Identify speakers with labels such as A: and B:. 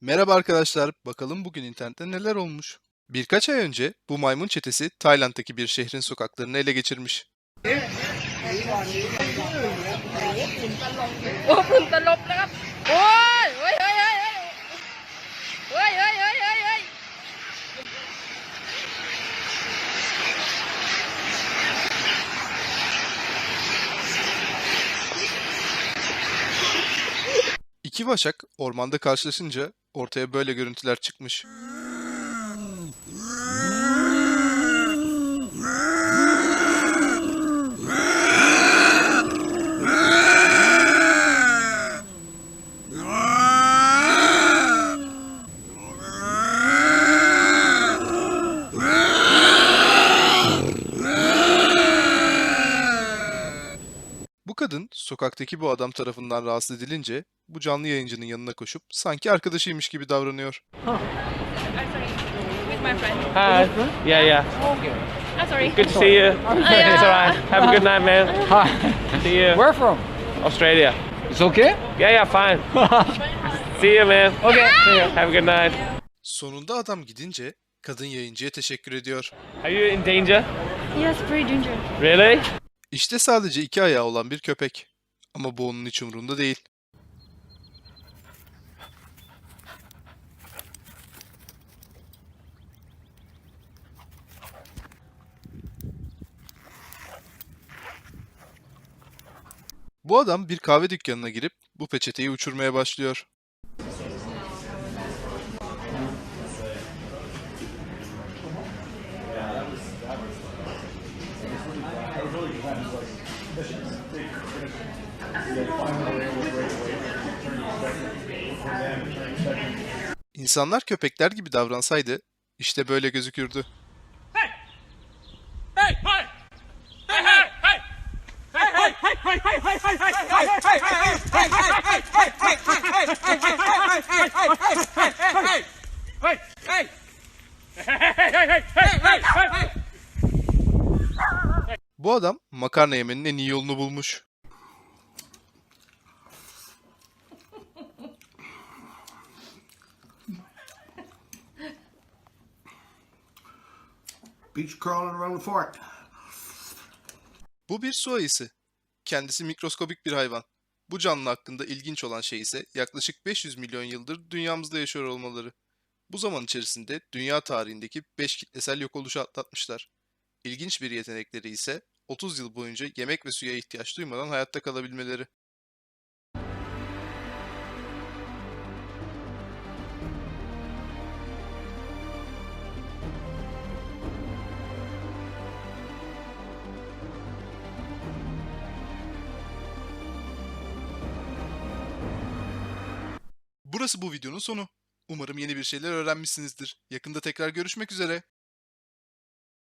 A: Merhaba arkadaşlar, bakalım bugün internette neler olmuş. Birkaç ay önce bu maymun çetesi Tayland'daki bir şehrin sokaklarını ele geçirmiş. İki vaşak ormanda karşılaşınca ortaya böyle görüntüler çıkmış. Bu kadın sokaktaki bu adam tarafından rahatsız edilince bu canlı yayıncının yanına koşup sanki arkadaşıymış gibi davranıyor.
B: Hi. Yeah, yeah.
C: I'm sorry
B: Good to see you. It's alright. Have a good night, man.
D: Hi.
B: See you.
D: Where from?
B: Australia.
D: It's okay?
B: Yeah, yeah, fine. See you, man.
D: Okay. See you.
B: Have a good night.
A: Sonunda adam gidince kadın yayıncıya teşekkür ediyor.
B: Are you in danger?
C: yes pretty danger
B: Really?
A: İşte sadece iki ayağı olan bir köpek. Ama bu onun hiç umurunda değil. Bu adam bir kahve dükkanına girip bu peçeteyi uçurmaya başlıyor. İnsanlar köpekler gibi davransaydı işte böyle gözükürdü. Bu adam makarna yemenin en iyi yolunu bulmuş.
E: Beach crawling around the fort.
A: Bu bir su ayısı. Kendisi mikroskobik bir hayvan. Bu canlı hakkında ilginç olan şey ise yaklaşık 500 milyon yıldır dünyamızda yaşıyor olmaları. Bu zaman içerisinde dünya tarihindeki 5 kitlesel yok oluşu atlatmışlar. İlginç bir yetenekleri ise 30 yıl boyunca yemek ve suya ihtiyaç duymadan hayatta kalabilmeleri. Burası bu videonun sonu. Umarım yeni bir şeyler öğrenmişsinizdir. Yakında tekrar görüşmek üzere.